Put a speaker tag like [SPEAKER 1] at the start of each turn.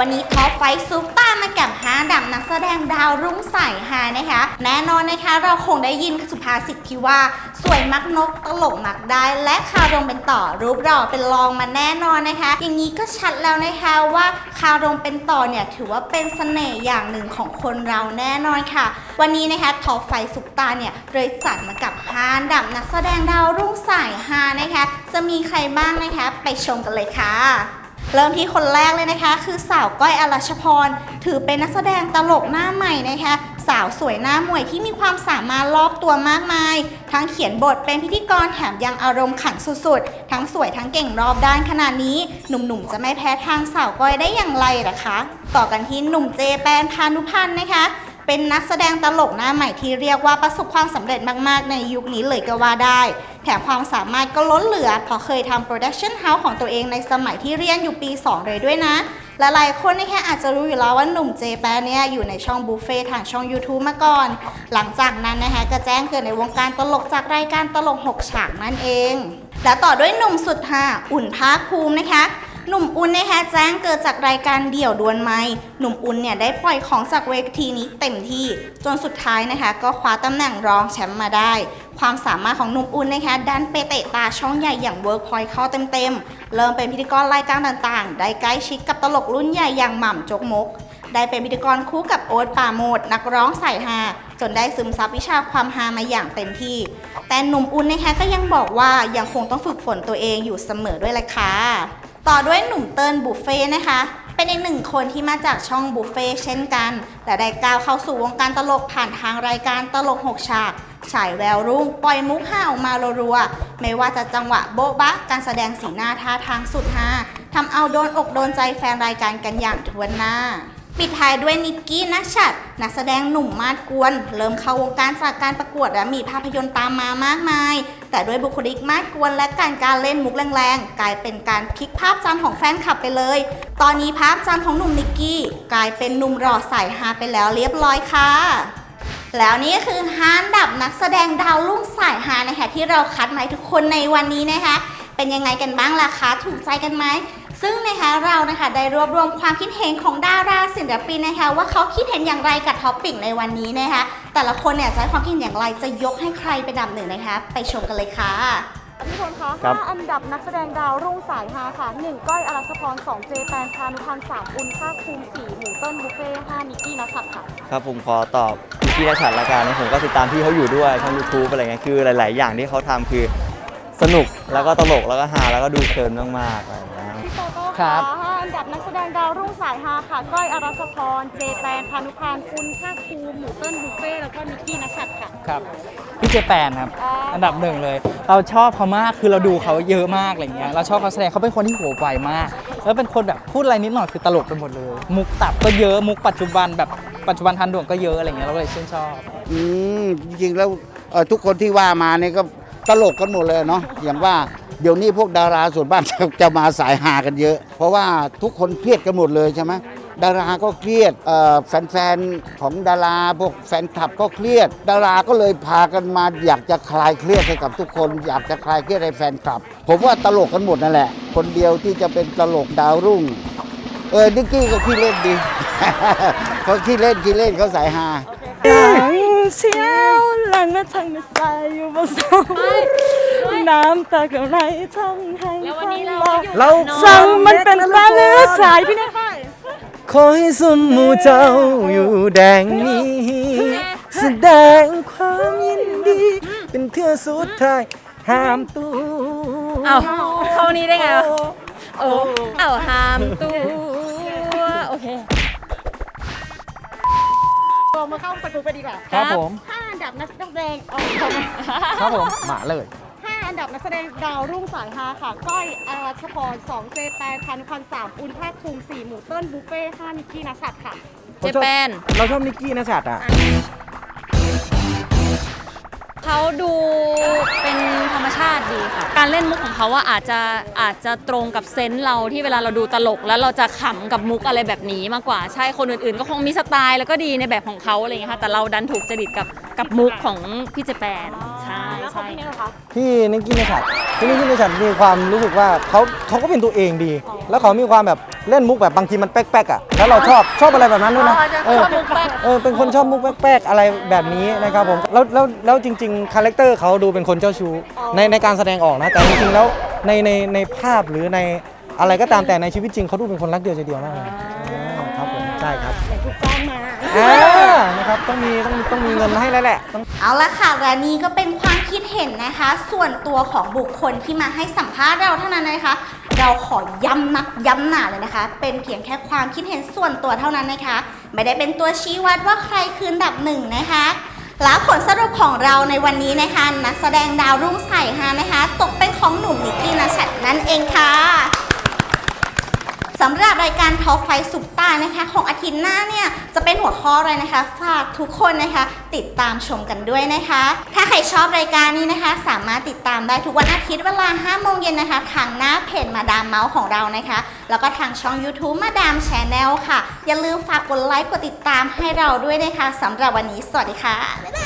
[SPEAKER 1] วันนี้ท็อปไฟซุปตามากับห้าดับนักแสดงดาวรุ่งใสฮานะคะ แน่นอนนะคะเราคงได้ยินสุภาษิตที่ว่า สวยมักนกตลกมักได้ และคารมเป็นต่อรูปหล่อเป็นรองมาแน่นอนนะคะ อย่างนี้ก็ชัดแล้วนะคะว่าคารมเป็นต่อเนี่ยถือว่าเป็นเสน่ห์อย่างหนึ่งของคนเราแน่นอนค่ะ วันนี้นะคะท็อปไฟซุปตาเนี่ยเลยจัดมากับห้าดับนักแสดงดาวรุ่งใสาฮานะคะ จะมีใครบ้างนะคะ ไปชมกันเลยค่ะ เริ่มที่คนแรกเลยนะคะ คือสาวก้อยอรัชพร ถือเป็นนักแสดงตลกหน้าใหม่นะคะ สาวสวยหน้ามวยที่มีความสามารถรอบตัวมากมาย ทั้งเขียนบทเป็นพิธีกรแถมยังอารมณ์ขันสุดๆ ทั้งสวยทั้งเก่งรอบด้านขนาดนี้ หนุ่มๆ จะไม่แพ้ทางสาวก้อยได้อย่างไรล่ะคะ ต่อกันที่หนุ่มเจแปนพานุพันธ์นะคะ เป็นนักแสดงตลกหน้าใหม่ที่เรียกว่าประสบความสำเร็จมาก ๆ ในยุคนี้เลยก็ว่าได้ แถมความสามารถก็ล้นเหลือเพราะเคยทำโปรดักชันเฮาส์ของตัวเองในสมัยที่เรียนอยู่ปี 2 เลยด้วยนะและหลายคนนี่แค่อาจจะรู้อยู่แล้วว่าหนุ่มเจแปนเนี่ยอยู่ในช่องบุฟเฟ่ทางช่อง YouTube มาก่อน หลังจากนั้นนะคะก็แจ้งเกิดในวงการตลกจากรายการตลก 6 ฉากนั่นเอง และต่อด้วยหนุ่มสุดฮาอุ่นภาคภูมินะคะ หนุ่มอุ่นนะคะแจ้งเกิดจากรายการเดี่ยวดวลไม้หนุ่มอุ่นเนี่ยได้ปล่อยของจากเวทีนี้เต็มที่ จนสุดท้ายนะคะ ก็คว้าตำแหน่งรองแชมป์มาได้ ความสามารถของหนุ่มอุ่นนะคะดันไปเตะตาช่องใหญ่อย่างเวิร์กพอยต์เข้าเต็มๆ เริ่มเป็นพิธีกรรายการต่างๆ ได้ใกล้ชิดกับตลกรุ่นใหญ่อย่างหม่ำจกมก ได้เป็นพิธีกรคู่กับโอ๊ตปาโมดนักร้องสายฮาจนได้ซึมซับวิชาความฮามาอย่างเต็มที่ แต่หนุ่มอุ่นนะคะก็ยังบอกว่ายังคงต้องฝึกฝนตัวเองอยู่เสมอด้วยแหละค่ะ ต่อด้วยหนุ่มเติ้ลบุฟเฟ่นะคะ เป็นอีกหนึ่งคนที่มาจากช่องบุฟเฟ่เช่นกันและได้ก้าวเข้าสู่วงการตลกผ่านทางรายการตลก6ฉาก ฉายแววรุ่ง ปล่อยมุกห้าออกมารัวๆ ไม่ว่าจะจังหวะโบ๊ะบะ การแสดงสีหน้าท่าทางสุดฮาทำเอาโดนอกโดนใจแฟนรายการกันอย่างทวนหน้าปิดท้ายด้วยนิกกี้นัชชัดนักแสดงหนุ่มมาดกวน เริ่มเข้าวงการจากการประกวดและมีภาพยนตร์ตามมามากมาย แต่ด้วยบุคลิกมากกวนและการการเล่นมุกแรงๆ กลายเป็นการพลิกภาพจำของแฟนคลับไปเลย ตอนนี้ภาพจำของหนุ่มนิกกี้ กลายเป็นหนุ่มหล่อสายฮาไปแล้วเรียบร้อยค่ะแล้วนี่ก็คือฮานดับนักแสดงดาวรุ่งสายฮานะคะที่เราคัดมาให้ทุกคนในวันนี้นะคะ เป็นยังไงกันบ้างล่ะคะ ถูกใจกันไหม ซึ่งนะคะเรานะคะได้รวบรวมความคิดเห็นของดาราศิลปินนะคะ ว่าเขาคิดเห็นอย่างไรกับท็อปปิกในวันนี้นะคะ แต่ละคนเนี่ยจะให้ความคิดเห็นอย่างไรจะยกให้ใครเป็นอันดับหนึ่งนะคะ ไปชมกันเลยค่ะ
[SPEAKER 2] พี่พลคะ
[SPEAKER 3] ครับ
[SPEAKER 2] ห้าอันดับนักแสดงดาวรุ่งสายฮาค่ะหนึ่งก้อยอรัชพรสองเจแปนพานุพันธ์สามอุ่นภาคภูมิสี่หมูเต้นบุฟเฟ่ห้านิกกี้นัชัดค่ะ
[SPEAKER 3] ครับผมขอตอบพี่นัชชัดละกันนะผมก็ติดตามพี่เขาอยู่ด้วยช่องยูทูบอะไรเงี้ยคือหลาย ๆ อย่างที่เขาทำคือสนุกแล้วก็ตลกแล้วก็ฮาแล้วก็ดูเพลินมากๆอะไรเงี้ย
[SPEAKER 2] พี่โตโต้
[SPEAKER 4] ครั
[SPEAKER 2] ค่ะ
[SPEAKER 4] บ
[SPEAKER 2] ห้าอันดับนักแสดงดาวรุ่งสายฮาค่ะ ก้อยอรัชพร เจแปนพานุพันธ์คุณภาคภูมิหมูเต้นบุฟเฟ่แล้วก็นิกกี้นัชัดค่ะ
[SPEAKER 4] ครับ พี่เจแปนครับ
[SPEAKER 2] อ่า
[SPEAKER 4] อันดับหนึ่งเลย เราชอบเขามาก คือเราดูเขาเยอะมากอะไรเงี้ย เราชอบเขาแสดงเขาเป็นคนที่หัวไวมาก แล้วเป็นคนแบบพูดอะไรนิดหน่อยคือตลกไปหมดเลย มุกตับก็เยอะ มุกปัจจุบันแบบปัจจุบันทันด่วนก็เยอะอะไรเงี้ย เราก็เลยชื่นชอบ
[SPEAKER 5] อืม จริงๆแล้วเอ่อทุกคนที่ว่ามาเนี่ยก็ตลกกันหมดเลยเนาะ อย่างว่า เดี๋ยวนี้พวกดาราส่วนบ้านจะจะมาสายหากันเยอะ เพราะว่าทุกคนเครียดกันหมดเลยใช่ไหมดาราก็เครียดแฟนๆของดาราพวกแฟนคลับก็เครียด ดาราก็เลยพากันมาอยากจะคลายเครียดให้กับทุกคน อยากจะคลายเครียดให้แฟนคลับ ผมว่าตลกกันหมดนั่นแหละ คนเดียวที่จะเป็นตลกดาวรุ่ง เออนิกกี้ก็ขี้เล่นดีเขาขี้เล่นขี้เล่นเขาสายฮา
[SPEAKER 2] เชียวหลังมาทางในสายอยู่บนสอง น้ำตากับไรทำให้
[SPEAKER 6] แล้ววันนี้เรา
[SPEAKER 2] ฟัง
[SPEAKER 6] อยู่
[SPEAKER 4] เรา
[SPEAKER 2] สั่งมันเป็นปลาเลือดสายพี่เนี่ยค่ะ
[SPEAKER 4] ขอให้สมมูเจ้าอยู่แดงนี้ แสดงความยินดี เป็นเพื่อสุดท้ายห้ามตู้
[SPEAKER 6] เอ้าเข้านี้ได้ไงวะโอ้เอ้าหามตัวโอเค
[SPEAKER 2] เรามาเข้าสกูปไปดีกว่า
[SPEAKER 4] ครับผม
[SPEAKER 2] ห้าอันดับนักแสดงอ๋อขอ
[SPEAKER 4] ครับผม มาเลย
[SPEAKER 2] ห้า อันดับนักแสดงดาวรุ่งสายฮาค่ะ ก้อยอรัชพรสองเจแปนพันพันสามอุ่นภาคภูมิสี่หมูเติ้ลบุฟเฟ่ห้านิกกี้นัชัดค่ะ
[SPEAKER 6] เจแปน
[SPEAKER 4] เราชอบนิกกี้นะชัดอะ
[SPEAKER 6] เขาดูเป็นธรรมชาติดีค่ะ การเล่นมุกของเขาว่าอาจจะอาจจะตรงกับเซนส์เราที่เวลาเราดูตลก แล้วเราจะขำกับมุกอะไรแบบนี้มากกว่า ใช่คนอื่นๆ ก็คงมีสไตล์แล้วก็ดีในแบบของเขาอะไรอย่างเงี้ยค่ะแต่เราดันถูกจริตกับกับมุกของพี่เจแปนใช่
[SPEAKER 2] แล้ว ของพี่เนี่ยเหรอคะ
[SPEAKER 7] พี่นิกกี้นชัดพี่นิกกี้นชัดมีความรู้สึกว่าเขาเขาก็เป็นตัวเองดี แล้วเขามีความแบบเล่นมุกแบบบางทีมันแป๊กๆอะแล้วเราชอบชอบอะไรแบบนั้นด้วยนะเออเออเป็นคนชอบมุกแป๊กๆอะไรแบบนี้นะครับผมแล้วแล้วแล้วจริงๆคาแรคเตอร์เขาดูเป็นคนเจ้าชู้ในในการแสดงออกนะแต่จริงๆแล้วในในในภาพหรือในอะไรก็ตามแต่ในชีวิตจริงเขาดูเป็นคนรักเดียวใจเดียวมากเลย อ่าครับผมใช่ครับ
[SPEAKER 2] แต่ถูกจ้างมา
[SPEAKER 7] อ่านะครับต้องมีต้องต้องมีเงินให้แล้วแหละต้อง
[SPEAKER 1] เอาละค่ะและนี่ก็เป็นความคิดเห็นนะคะ ส่วนตัวของบุคคลที่มาให้สัมภาษณ์เราเท่านั้นนะคะ เราขอย้ำนักย้ำหนาเลยนะคะ เป็นเพียงแค่ความคิดเห็นส่วนตัวเท่านั้นนะคะ ไม่ได้เป็นตัวชี้วัดว่าใครคืออันดับหนึ่งนะคะ แล้วผลสรุปของเราในวันนี้นะคะ นักแสดงดาวรุ่งใสฮานะคะ ตกเป็นของหนุ่มนิกกี้นัชัดนั่นเองค่ะ สำหรับรายการท็อปไฟสุปตานะคะ ของอาทิตย์หน้าเนี่ยจะเป็นหัวข้ออะไรนะคะ ฝากทุกคนนะคะ ติดตามชมกันด้วยนะคะ ถ้าใครชอบรายการนี้นะคะ สามารถติดตามได้ทุกวันอาทิตย์เวลา5โมงเย็นนะคะ ทางหน้าเพจมาดามเมาส์ของเรานะคะ แล้วก็ทางช่อง YouTube มาดามแชนแนลค่ะ อย่าลืมฝากกดไลค์กดติดตามให้เราด้วยนะคะสำหรับวันนี้สวัสดีค่ะบ๊ายบาย